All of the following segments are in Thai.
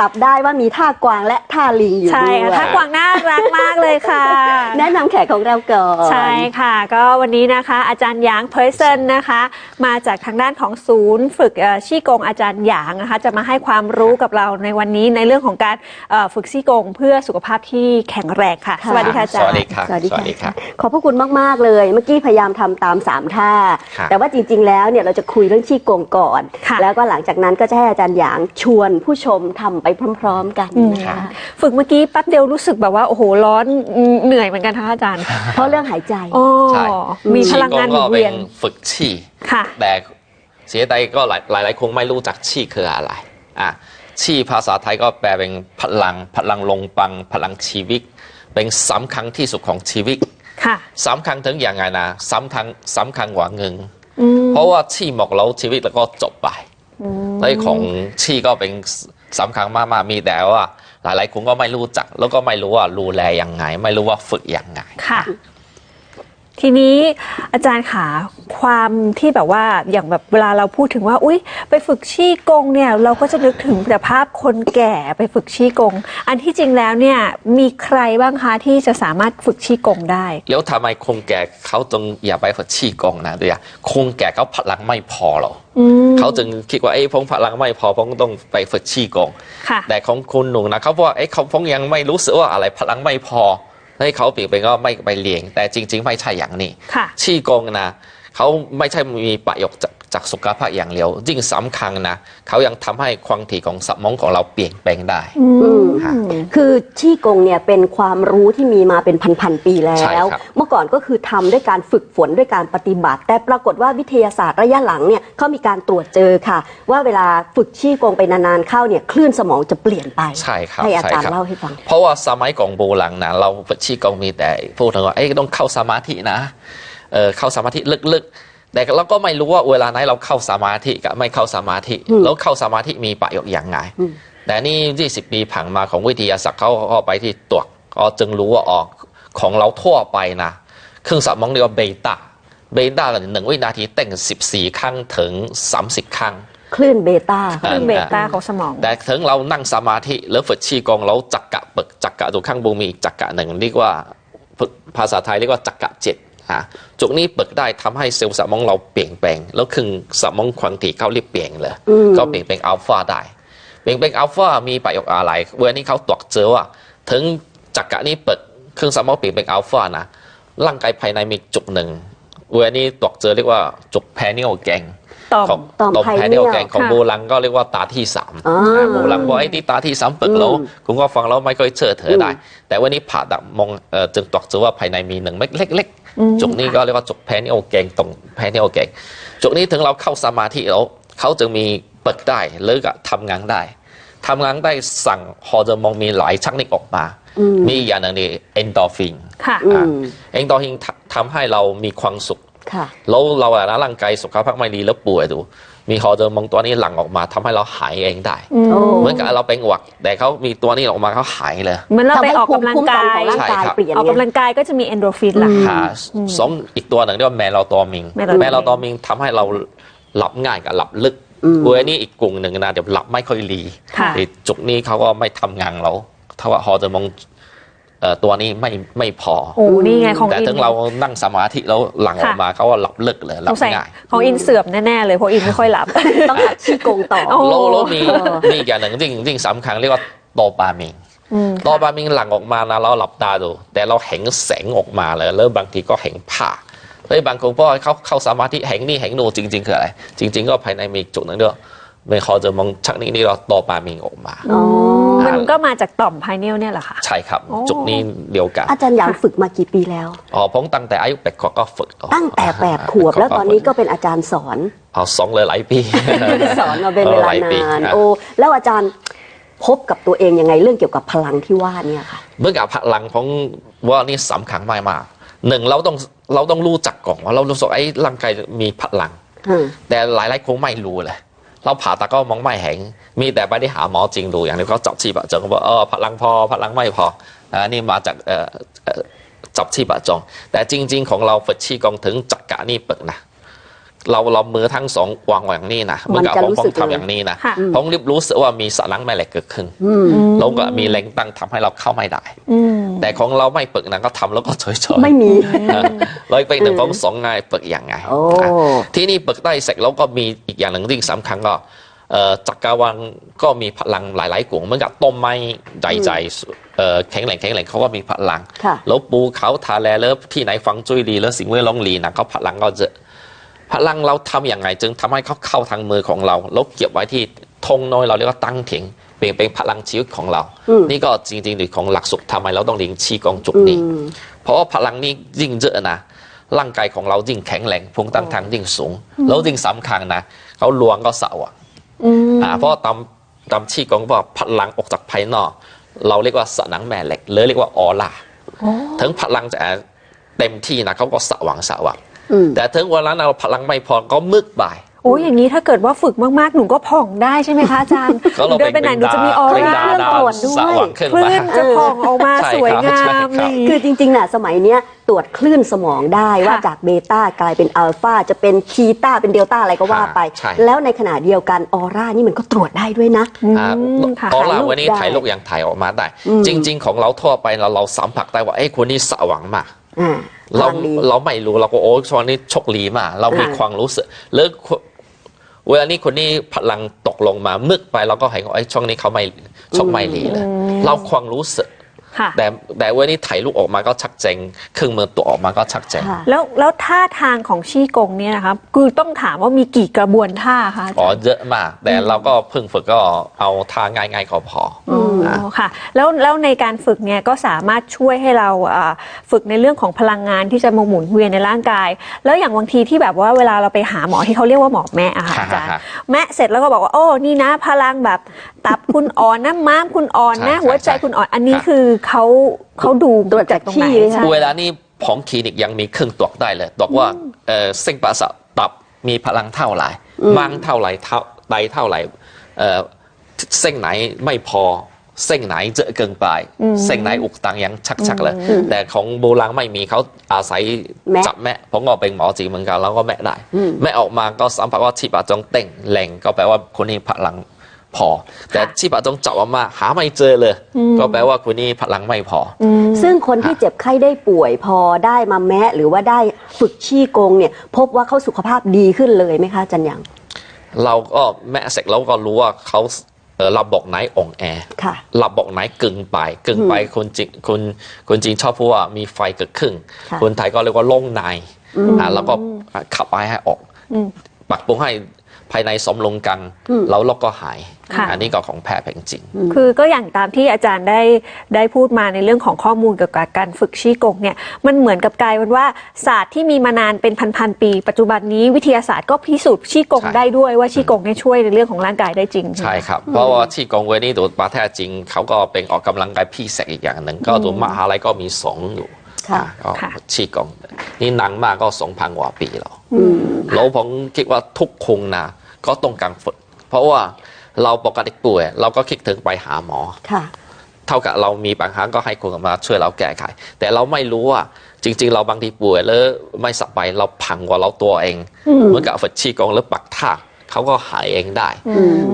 จับได้ว่ามีท่ากวางและท่าลิงอยู่ใช่ด้วค่ะยถ้ากวางน่ารักมากเลยค่ะ แนะนำแขกของเราก่อนใช่ค่ะ ก็วันนี้นะคะ อาจารย์หยางเพอร์เซนนะคะ มาจากทางด้านของศูนย์ฝึกเอ่อชี่กงอาจารย์หยางนะคะ จะมาให้ความรู้กับเราในวันนี้ในเรื่องของการเอ่อฝึกชี่กงเพื่อสุขภาพที่แข็งแรงค่ะค่ะสวัสดีค่ะอาจารสวัสย์ดีครับ สวัสดีสวัสดีครัค่ะบขอบพระคุณมาก ๆ เลย เมื่อกี้พยายามทำตาม 3 ท่า ครับ แต่ว่าจริง ๆ แล้วเนี่ยเราจะคุยเรื่องชี้กงก่อน ค่ะ แล้วก็หลังจากนั้นก็จะให้อาจารย์หยางชวนผู้ชมทำไปพร้อม ๆ กันอืมนะคะฝึกเมื่อกี้แป๊บเดียวรู้สึกแบบว่าโอ้โหร้อนเหนื่อยเหมือนกันนะคะอาจารย์ เพราะเรื่องหายใจโอ้ใช่มีพลังงานหมุก็นเป็เวียนนฝึกชี่ค่ะแต่เสียดายก็หลายหลายหลายคงไม่รู้จักชี่คืออะไรอะชี่ภาษาไทยก็แปลเป็นพลังพลังลงปังพลังชีวิต เป็นสำคัญที่สุดของชีวิตค่ะสำคัญถึงอย่างไงนะสำคัญสำคัญกว่าเงินอืมเพราะว่าชี่หมกเราชีวิตแล้วก็จบไปอืมในของชี่ก็เป็น สำคัญมากๆมีแต่ว่า หลายๆคนก็ไม่รู้จัก แล้วก็ไม่รู้ว่าดูแลยังไง ไม่รู้ว่าฝึกยังไงค่ะ ทีนี้อาจารย์ขาความที่แบบว่าอย่างแบบเวลาเราพูดถึงว่า อุ้ยไปฝึกชี้กงเนี่ย เราก็จะนึกถึงแต่ภาพคนแก่ไปฝึกชี้กง อันที่จริงแล้วเนี่ยมีใครบ้างคะที่จะสามารถฝึกชี้กงได้ แล้วทำไมคงแก่เขาจึงอย่าไปฝึกชี้กงนะด้วยอะคงแก่เขาพลังไม่พอหรอกอืมเขาจึงคิดว่าเอ้ยพงพลังไม่พอพงต้องไปฝึกชี้กงค่ะแต่ของคุณหนุ่มนะเขาบอกว่าเอ้ยเขาพงยังไม่รู้สึกว่าอะไรพลังไม่พอ ให้เขาเปลี่ยนไปก็ไม่ไปเลี้ยงแต่จริง ๆ ไม่ใช่อย่างนี้ค่ะชี้กงนะเขาไม่ใช่มีประโยชน์ จากจากสุขภาพอย่างเดียวยิ่งสำคัญนะเขายังทำให้ความถี่ของสมองของเราเปลี่ยนแปลงได้อืมค่ะคือชี่กงเนี่ยเป็นความรู้ที่มีมาเป็นพันๆปีแล้ใช่วครับเมื่อก่อนก็คือทำด้วยการฝึกฝนด้วยการปฏิบัติ แต่ปรากฏว่าวิทยาศาสตร์ระยะหลังเนี่ยเขามีการตรวจเจอค่ะ ว่าเวลาฝึกชี่กงไปนานๆเข้าเนี่ยคลื่นสมองจะเปลี่ยนไปใช่ครับให้อาจารย์ใช่ครับเล่าให้ฟังเพราะว่าสมัยก่อนโบราณนะเราฝึกชีกองมีแต่พูดถึงว่าเอ้ยต้องเข้าสมาธินะเออเข้าสมาธิลึกๆ แต่เราก็ไม่รู้ว่าเวลาไหนเราเข้าสมาธิกับไม่เข้าสมาธิอืมแล้วเข้าสมาธิมีประโยชน์อย่างไงอืมแต่นี่20ปีผ่านมาของวิทยาศาสตร์เขาก็ไปที่ตรวจก็จึงรู้ว่าออกของเราทั่วไปนะเครื่องสมองเรียกว่าเบต้าเบต้ากันหนึ่งวินาทีเต้น14ครั้งถึง30ครั้งคลื่นเบต้าเครื่องเบต้าของสมอง แต่ถึงเรานั่งสมาธิแล้วฝึกชีกองเราจักกะปึกจักกะตัวข้างบนมีอีกจักกะหนึ่งเรียกว่าฝึกภาษาไทยเรียกว่าจักกะเจ็ด อะจุดนี้ปึกได้ทำให้เซลล์สมองเราเปลี่ยนแปลง แล้วครึ่งสมองควางถี่เขาเรียกเปลี่ยนเลยอืมเขาเปลี่ยนเป็นอัลฟาได้ เปลี่ยนเป็นอัลฟามีประโยชน์อะไรเวลานี้เขาตรวจเจอว่า ถึงจักกะนี้ปึกครึ่งสมองเปลี่ยนเป็นอัลฟานะร่างกายภายในมีจุกหนึ่งเวลานี้ตรวจเจอเรียกว่าจุกแพนิโอแกงต่อมของต่อมต่อมไพแพเนีนิยโอลแกงของค่ะโบราณก็เรียกว่าตาที่สามอ่าอ่าโบราณบอกไอ้ที่ตาที่สามปึกแล้วอืมคุณก็ฟังแล้วไม่ค่อยเชื่อถือได้อืมแต่วันนี้ผ่าตัดมองเอ่อจึงตรวจเจอว่าภายในมีหนึ่งเม็ดเล็กอืมๆ จุกนี้ก็เรียกว่าจุกแพนิโอแกงตรงแพนิโอแกงจุกนี้ถึงเราเข้าสมาธิแล้วเขาจึงมีเปิดได้หรือก็ทำงานได้ทำงานได้สั่งฮอร์โมนมีหลายชนิดออกมาอืมมีอย่างหนึ่งนี่เอนโดรฟินค่ะอืมเอนโดรฟินทำให้เรามีความสุขค่ะ แล้วเราอะนะร่างกายสุขภาพไม่ดีแล้วป่วยดู มีฮอร์โมนตัวนี้หลั่งออกมาทำให้เราหายเองได้อืมโอ้เหมือนกับเราเป็นหวัดแต่เขามีตัวนี้ออกมาเขาหายเลยเหมือนเราไปทำให้ออกกำลังภูมิคุ้มกากันของยร่างกายใช่ครับเปลี่ยนออกไงกำลังกายก็จะมีเอนโดรฟินล่ะอืมหาสองอีกตัวหนึ่งเรียกว่าแมลาโตมิงเมลาโทนินแมลาโตมิงทำให้เราหลับง่ายกับหลับลึกอืมเวยนี่อีกกลุ่มหนึ่งนะเดี๋ยวหลับไม่ค่อยดีค่ะไอ้จุกนี้เขาก็ไม่ทำงานเราถ้าว่าฮอร์โมน เอ่อตัวนี้ไม่ไม่พอ โอ้นี่ไงของแต่อินถึงเรานั่งสมาธิแล้วหลังออกมาเขาว่าหลับลึกเลยหสลับงสัยง่ายของอินเสื่อมแน่ๆเลยเพราะอินไม่ค่อยหลับ ต้องหัดชี้กงต่อ โอ้โลโลมีมีอีกอย่างหนึ่งที่ที่สำคัญเรียกว่าโดปามินอืมโดปามินหลั่งออกมานะเราหลับตาดู แต่เราเห็นแสงออกมาเลยแล้วบางทีก็เห็นผ้าเลยบางคนพอเขาเข้าสมาธิเห็นนี่เห็นโนจริง ๆ คืออะไร จริง ๆ ก็ภายในมีจุดหนึงด้วย ไม่เขาจะมองชักนี้นี่เราโดปามินออกมา อ๋อ มันก็มาจากต่อมไพเนียลเนี่ยแหละค่ะ ใช่ครับโอ้จุดนี้เดียวกัน อาจารย์หยางฝึกมากี่ปีแล้ว อ๋อผมตั้งแต่อายุแปดขวบก็ฝึก ตั้งแต่แปดขวบแล้วตอนนี้ก็เป็นอาจารย์สอนเอาสองเลยหลายปี สอนมาเป็นเวลาหลายปีนานครับโอ้แล้วอาจารย์พบกับตัวเองยังไงเรื่องเกี่ยวกับพลังที่ว่าเนี่ยค่ะเมื่อกับพลังของว่านี่สำคัญมากมากๆหนึ่งเราต้องเราต้องรู้จักก่อนว่าเรารู้สึกไอ้ร่างกายมีพลังอืมแต่หลายๆคงไม่รู้เลย เราผ่าตาก็มองไม่เห็น มีแต่ไปได้หาหมอจริงดูอย่างนี้เขาจับชีพจรเขาบอกเออพลังพอพลังไม่พออ่านี่มาจากเอ่อเอ่อจับชีพจรแต่จริง ๆ ของเราฝึกชีกองถึงจักกะนี่เปิกนะเราเรามือทั้งสองวางไว้อย่างนี้นะเหมันกับจะผมรู้ผสึมกทำเลยอย่างนี้นะค่ะผมรีบรู้สึกว่ามีสนังแม่เหล็กเกิดขึ้นอืมแล้วก็มีแรงตั้งทำให้เราเข้าไม่ได้อืม แต่ของเราไม่ปึกนะก็ทำแล้วก็เฉยๆไม่มีร้อยไปหนึ่งของสองไงปึกอย่างไงโอ้อะที่นี่ปึกได้เสร็จแล้วก็มีอีกอย่างหนึ่งที่สำคัญก็เอ่อจักรวาลก็มีพลังหลายๆกลุ่มเหมือนกับต้นไม้ใหญ่ๆเอ่อแข็งแรงแข็งแรงเขาก็มีพลังค่ะแล้วปูเขาทาแลแล้วที่ไหนฟังจุ้ยดีแล้วสิ่งเวลองลีนะเขาพลังก็จะพลังเราทำอย่างไงจึงทำให้เขาเข้าทางมือของเราแล้วเก็บไว้ที่ธงน้อยเราเรียกว่าตั้งเถียง เป็นเป็นพลังชีวิตของเราอืมนี่ก็จริงๆหรือของหลักสุขทำไมเราต้องเลี้ยงชีกองจุกนี้อืมเพราะว่าพลังนี้ยิ่งเยอะนะ ร่างกายของเรายิ่งแข็งแรงภูมิต้านทานยิ่งสูง แล้วยิ่งสำคัญนะเขาลวงก็เสาอะอืมอ่าเพราะตามตามชีกองบอกพลังออกจากภายนอก เราเรียกว่าสนังแม่เหล็กหรือเรียกว่าออร่าโอ้ถึงพลังจะเต็มที่นะเขาก็สว่างสว่างอืมแต่ถึงวันนั้นเราพลังไม่พอก็มืดบ่าย โอ้ยอย่างนี้ถ้าเกิดว่าฝึกมากๆ หนูก็ผ่องได้ใช่ไหมคะอาจารย์ก็เราเดินไปไหนหนูจะมีออเป็นร่าดาเครื่องดาตรวจด้วยสว่างขึ้นคลื่มานจะผ่องออกมาใช่สวยครับงาใช่มครับเลยคือจริงๆน่ะสมัยเนี้ยตรวจคลื่นสมองได้ว่าจากเบต้ากลายเป็นอัลฟาจะเป็นคีตาเป็นเดลต้าอะไรก็ว่าไปใช่แล้วในขณะเดียวกันออร่านี่มันก็ตรวจได้ด้วยนะอ่าอืมค่ะออร่าถ่ายรูปวันนี้ได้ถ่ายรูปยังถ่ายออกมาได้อืมจริง ๆ ของเราทั่วไปเราเราสัมผัสได้ว่าเอ้ยคนนี้สว่างมากอ่าเราพลังดีเราไม่รู้เราก็โอ้ช่วงนี้โชคดีมากเรามีอ่าความรู้สึกแล้ว เวลานี้คนนี้พลังตกลงมามึกไปเราก็เห็นว่าไอ้ยช่วงนี้เขาไม่โชคไม่ดีเลยเราความรู้สึกค่ะ แต่แต่เวลานี้ถ่ายรูปออกมาก็ชัดเจนเครื่องมือตัวออกมาก็ชัดเจนค่ะแล้วแล้วท่าทางของชี่กงเนี่ยนะคะคือต้องถามว่ามีกี่กระบวนท่าคะอาจารย์อ๋อเยอะมาก แต่เราก็เพิ่งฝึกก็เอาท่าง่ายๆก็พอออ๋อค่ะ แล้วแล้วในการฝึกเนี่ยก็สามารถช่วยให้เราอ่าฝึกในเรื่องของพลังงานที่จะมาหมุนเวียนในร่างกาย แล้วอย่างบางทีที่แบบว่าเวลาเราไปหาหมอที่เขาเรียกว่าหมอแม่อะค่ะอาจารย์แม่เสร็จแล้วก็บอกว่าโอ้นี่นะพลังแบบตับคุณอ่อนนะม้ามคุณอ่อนนะหัวใจคุณอ่อนอันนี้คือเขาเขาดูตรวจจากตรงไหนขี้ไหมคะใช่เวลานี้ของคลินิกยังมีเครื่องตรวจได้เลยตรวจว่าเอ่อเส้นประสาทตับมีพลังเท่าไหร่มังเท่าไหร่เท่าไตเท่าไหร่เอ่อเส้นไหนไม่พอเส้นไหนเยอะเกินไป เส้นไหนอุกตังยังชักๆเลย แต่ของโบราณไม่มีเขาอาศัยแมะจับแม่ผมก็เป็นหมอจริงเหมือนกันแล้วก็แม่ได้อืมแม่ออกมาก็สัมผัสว่าชีพจรเต่งแรงก็แปลว่าคนนี้พลัง พอ แต่ชีพจรจับออกมาหาไม่เจอเลย ก็แปลว่าคนนี้พลังไม่พออซึ่งคนที่เจ็บไข้ได้ป่วยพอได้มาแมะหรือว่าได้ฝึกชี้กงเนี่ยพบว่าเขาสุขภาพดีขึ้นเลยไหมคะอาจันยัง เราก็แม่เสร็จแล้วก็รู้ว่าเขาเอ่อระบบไหนอ่อนแอค่ะระบบไหนกึ่งไป กึ่งไปคนจีนคนคนจีนชอบพูดว่ามีไฟเกิดขึ้นค่ะคนไทยก็เรียกว่าโล่งในอ่าแล้วก็ขับไปให้ออกอืมปักปรุงให้ภายในสมลงกันอืมแล้วเราก็หายค่ะ อันนี้ก็ของแพทย์แผนจริง คือก็อย่างตามที่อาจารย์ได้ได้พูดมาในเรื่องของข้อมูลเกี่ยวกับการฝึกชี้กงเนี่ยมันเหมือนกับกลายเป็นว่าศาสตร์ที่มีมานานเป็นพันๆปี ปัจจุบันนี้วิทยาศาสตร์ก็พิสูจน์ชี้กงใช่ได้ด้วยว่าชี้กงเนี่ยช่วยในเรื่องของร่างกายได้จริง ใช่ไหมครับเพราะว่าที่กองเวนี่ตัวประเทศจริงเขาก็เป็นออกกำลังกายพิเศษอีกอย่างหนึ่งก็ตัวมหาลัยก็มีสองอยู่ค่ะอ่าค่ะก็ชีกองนี่นานมากก็สองพันกว่าปีแล้วอืมแล้วผมคิดว่าทุกคนนะก็ต้องการฝึก เพราะว่า เราปกติป่วย เราก็คิดถึงไปหาหมอค่ะเท่ากับเรามีปัญหาก็ให้คนมาช่วยเราแก้ไข แต่เราไม่รู้ว่าจริง ๆ เราบางทีป่วยแล้วไม่สบายเราพังกว่าเราตัวเองเหมือนกับฝึกชีกองหรือปักท่าเขาก็หายเองได้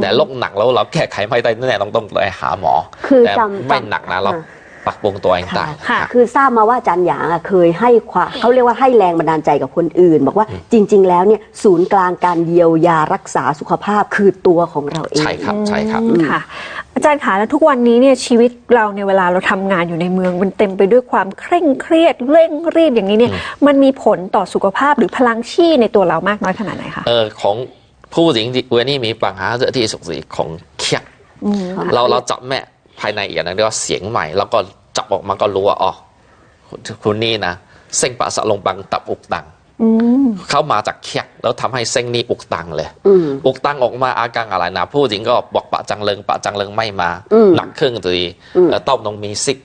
แต่โรคหนักแล้วเราแก้ไขไม่ได้แน่ต้องต้องไปหาหมอคือแต่จำไม่จำหนักนะเราอ่า ปักปรุงตัวเองได้ค่ะ คือทราบมาว่าอาจารย์หยางอะเคยให้ความเขาเรียกว่าให้แรงบันดาลใจกับคนอื่น บอกว่าจริง ๆ แล้วเนี่ยศูนย์กลางการเยียวยารักษาสุขภาพคือตัวของเราเอง ใช่ครับใช่ครับอืมค่ะ อาจารย์คะแล้วทุกวันนี้เนี่ยชีวิตเราเนี่ยเวลาเราทำงานอยู่ในเมือง มันเต็มไปด้วยความเคร่งเครียดเร่งรีบอย่างนี้เนี่ยมันมีผลต่อสุขภาพหรือพลังชีในตัวเรามากน้อยขนาดไหนคะเออของผู้หญิงที่เวนี่มีปัญหาเยอะที่สุดสิของเครียดเราเราจับแม่ ภายในอีกอย่างหนึงเรียกว่าเสียงใหม่ แล้วก็จับออกมาก็รู้ว่าอ๋อคุณคุณนี่นะเส้นประสาทลงบังตับอุกตังอืมเขามาจากเครียดแล้วทำให้เส้นนี้อุกตังเลยอืมอุกตังออกมาอาการอะไรนะผู้หญิงก็บอกปะจังเริงปะจังเริงไม่มาอืมหนักครึ่งตีอืมเอ่อเต้านมมีซิก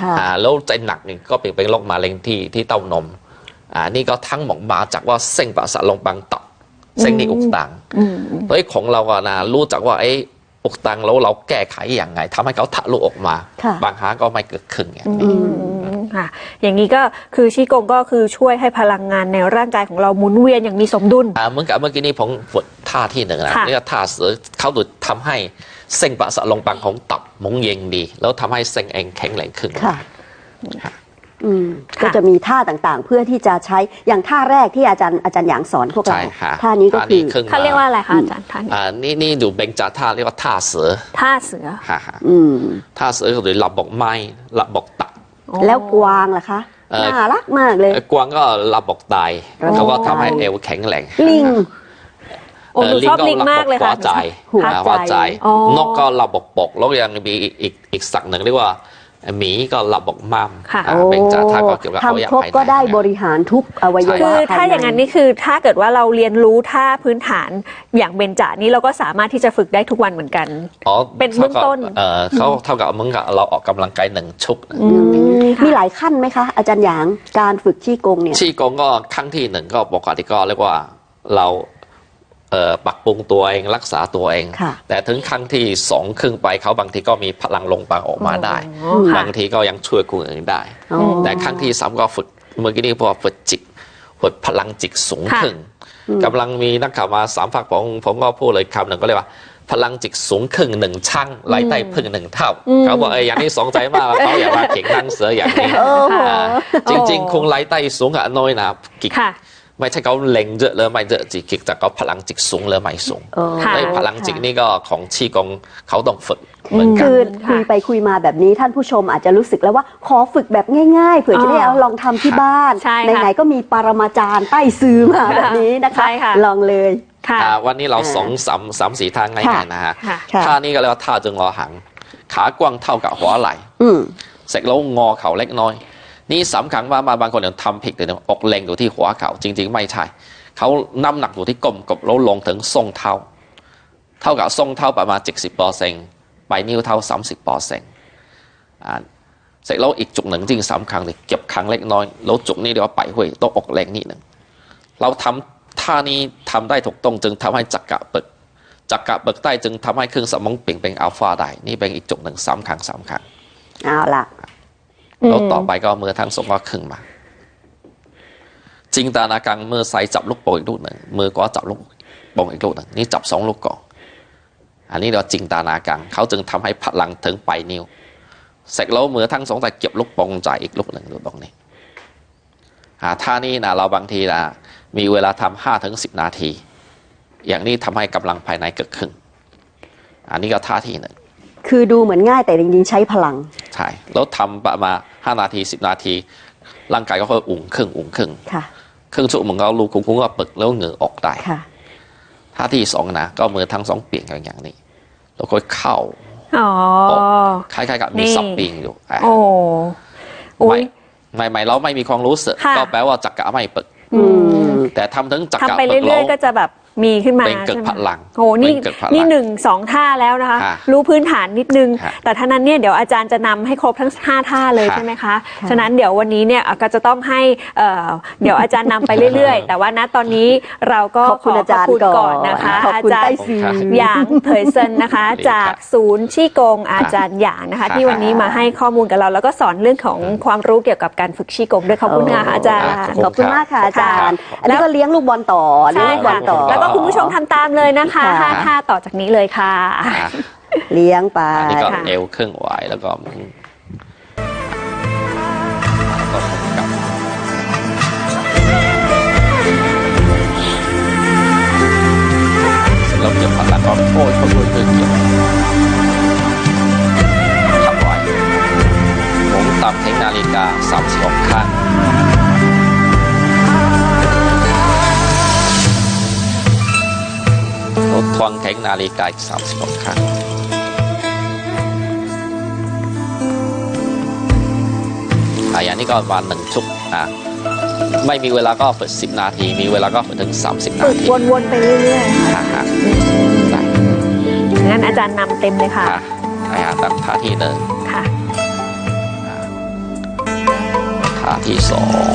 ค่ะอ่าแล้วใจหนักนี่ก็เป็นเป็นโรคมะเร็งที่ที่เต้านมอ่านี่ก็ทั้งหมดมาจากว่าเส้นประสาทลงบังตับเส้นนี้อุกตังอืมเฮ้ยของเราอะนะรู้จักว่าไอ้ อุกตังแล้วเราแก้ไขอย่างไงทำให้เขาทะลุออกมาค่ะบางครั้งก็ไม่เกิดขึ้นอย่างอืนี้มค่ะ อย่างนี้ก็คือชีกงก็คือช่วยให้พลังงานในร่างกายของเราหมุนเวียนอย่างมีสมดุลอ่าเหมือนกับเมื่อกี้นี้ผมฝึกท่าที่หนึ่งนะค่ะเรียกว่าท่าเสือเขาดูทำให้เส้นประสาทลงปังของตับหมุนเวียนดี แล้วทำให้เส้นเองแข็งแรงขึ้นค่ะอืมค่ะ ก็จะมีท่าต่างๆ เพื่อที่จะใช้อย่างท่าแรกที่อาจารย์อาจารย์หยางสอนพวกเราใช่ค่ะท่านี้ก็คือรึ่งเขาเรียกว่าอะไรคะอาจารย์ท่านอ่านี่นี่ดูเบงจาท่าเรียกว่าท่าเสือท่าเสือฮ่าฮ่าอืมท่าเสือหรือหลับบอกไม้หลับบอกตับแล้วกวางล่ะคะเอ่อน่ารักมากเลยเอ่อกวางก็หลับบอกตายอ๋อเขาก็ทำให้เอวแข็งแรงลิงโอ้หนูชอบลิงมากเลยค่ะหัวใจหัวใจอ่าหัวใจอ๋อนกก็หลับบอกปกแล้วยังมีอีกอีกอีกสักหนึ่งเรียกว่า หมีก็หลับบอกมัมค่ะอ่าเบงจาท่าก็เกี่ยวกับอวัยวะทำครบภายในก็ได้บริหารทุกอวัยวะคือภถ้าอย่างนั้นนี่คือถ้าเกิดว่าเราเรียนรู้ท่าพื้นฐานอย่างเบนจานี้เราก็สามารถที่จะฝึกได้ทุกวันเหมือนกันอ๋อเป็นเบื้องต้นเออเขาเท่ากับเหมึงกับเราออกกำลังกายหนึ่งชุกอืมมีหลายขั้นไหมคะ อาจารย์หยางการฝึกชี้กงเนี่ยชีกงก็ครั้งที่หนึ่งก็ปกติก็เรียกว่าเราเอ่อ ปรับปรุงตัวเองรักษาตัวเองค่ะแต่ถึงครั้งที่สองครึ่งไปเขาบางทีก็มีพลังลงปังออกมาได้อ๋อค่ะบางทีก็ยังช่วยคนอื่นได้อ๋อแต่ครั้งที่สามก็ฝึกเมื่อกี้นี้พอฝึกจิตฝึกพลังจิตสูงค่ะขึ้นกำลังมีนักข่าวมาสามฝากผมผมก็พูดเลยคำหนึ่งก็เรียกว่าพลังจิตสูงขึ้นหนึ่งช่างไหลใต้พึ่งหนึ่งเท่า เขาบอกเอ้ยอย่างนี้สองใจมากเขาอย่ามาเก่งนั่งเสืออย่างนี้โอ้โหอ่าจริง ๆ คงไหลใต้สูงกับน้อยนะกิค่ะไม่ใช่เขาเล็งเยอะเลยไม่เยอะจิกิ แต่เขาพลังจิตสูงเลยไม่สูงโอ้ค่ะไอ้พลังจิตนี่ก็ของชีกงเขาต้องฝึกเหมือนกันคือค่ะคุยไปคุยมาแบบนี้ท่านผู้ชมอาจจะรู้สึกแล้วว่าขอฝึกแบบง่ายๆเผื่อจะได้อ๋อเอาลองทำที่บ้านใช่ค่ะไหนๆก็มีปรมาจารย์ใต้ซื้อมาแบบนี้นะคะใช่ค่ะลองเลยค่ะอ่าวันนี้เราอ่าสองสามสามสี่ทางง่ายๆนะฮะค่ะค่ะท่านี้ก็เรียกว่าท่าจึงรอหัง ขากว้างเท่ากับหัวไหล่อืมเสร็จแล้วงอเข่าเล็กน้อย นี่สำคัญมากมาบางคนเนี่ยทำผิดเลยนอกเล็งอยู่ที่หัวเข่าจริง ๆ ไม่ใช่เขาน้ำหนักอยู่ที่ก้มกบแล้วลงถึงทรงเท้าเท่ากับทรงเท้าประมาณ70เปอร์เซ็นต์ไปนิ้วเท้า30เปอร์เซ็นต์อ่าเสร็จแล้วอีกจุดหนึ่งที่สำคัญเลยเก็บครั้งเล็กน้อยแล้วจุดนี้เรียกว่าไปห้วยต้องอกแรงนิดหนึ่งเราทำท่านี้ทำได้ถูกต้องจึงทำให้จักระเปิดจักระเบิกได้จึงทำให้เครื่องสมองเปลี่ยนเป็นอัลฟาได้ นี่เป็นอีกจุดหนึ่งสำคัญสำคัญเอาละ แล้วต่อไปก็เอามือทั้งสองก็ขึ้นมา จินตนาการมือซ้ายจับลูกโป่งอีกลูกหนึ่งมือขวาจับลูกโป่งอีกลูกหนึ่งนี่จับสองลูกก่อนอันนี้เราจินตนาการเขาจึงทำให้พลังถึงไปนิ้วเสร็จแล้วมือทั้งสองแต่เก็บลูกโป่งใจอีกลูกหนึ่งลูกตรงนี้ท่านี้นะเราบางทีนะมีเวลาทำห้าถึงสิบนาที อย่างนี้ทำให้กำลังภายในเกิดขึ้น อันนี้ก็ท่าที่หนึ่ง คือดูเหมือนง่ายแต่จริงๆใช้พลัง ใช่แล้วทำประมาณห้านาทีสิบนาที ร่างกายก็ค่อยอุ่นขึ้นอุ่นขึ้นค่ะครึ่งชั่วโมงก็ลูกคุ้งก็ปึกแล้วเหงื่อออกได้ค่ะท่าที่สองนะก็มือทั้งสองเปลี่ยนกันอย่างนี้แล้วก็เข้าอ๋อคล้ายๆกับมีนี่สับปิงอยู่อะโอ้อุ๊ไม่ยไม่ไม่เราไม่มีความรู้สึกค่ะก็แปลว่าจักระไม่ปึกอืมแต่ทำถึงจักระทำไปปึกเรื่อยๆก็จะแบบ มีขึ้นมาเป็นเกิดใช่ไหมพลังโอ้นี่เป็นเกิดพลังนี่หนึ่งสองท่าแล้วนะคะค่ะรู้พื้นฐานนิดนึงค่ะแต่ท่านั้นเนี่ยเดี๋ยวอาจารย์จะนำให้ครบทั้ง 5 ท่าเลยค่ะใช่ไหมคะค่ะฉะนั้นเดี๋ยววันนี้เนี่ยก็จะต้องให้เอ่อเดี๋ยวอาจารย์นำไปเรื่อยๆ แต่ว่าณตอนนี้เราก็ขอบคุณอาจารย์ขบคุณก่ก่ออนนนะคะขอบคุณอาจารใต้ย์ซีหยางเผยเซินนะคะดีครับจากศูนย์ชี่กงอาจารย์หยางนะคะ ที่วันนี้มาให้ข้อมูลกับเรา แล้วก็สอนเรื่องของความรู้เกี่ยวกับการฝึกชี่กงด้วยขอบคุณค่ะอาจารย์ขอบคุณมากค่ะอาจารย์ครับอันนี้ก็เลี้ยงลูกบอลต่อเลี้ยงใช่ลูกบอค่ะลต่อแล้วก็คุณผู้ชมทำตามเลยนะคะค่ะห้าท่าต่อจากนี้เลยค่ะ อะเลี้ยงไป อันนี้ก็ค่ะ เอวเครื่องไหวแล้วก็มือแล้วก็หมุนกลับ เราเก็บพลังก็โอ้ยค่อยๆเกี่ยวทำไว้หมุนตามเทคนาฬิกา36ครั้งลด ทวงเทคนาฬิกาอีก36ครั้งอะอย่างนี้ก็ประมาณหนึ่งชุดอะไม่มีเวลาก็ฝึกสิบนาที มีเวลาก็ฝึกถึง 30 นาฝึกทีวนๆไปเรื่อยๆค่ะงั้นอาจารย์นำเต็มเลยค่ะอะอะตั้งท่าที่หนึ่งค่ะท่าที่สอง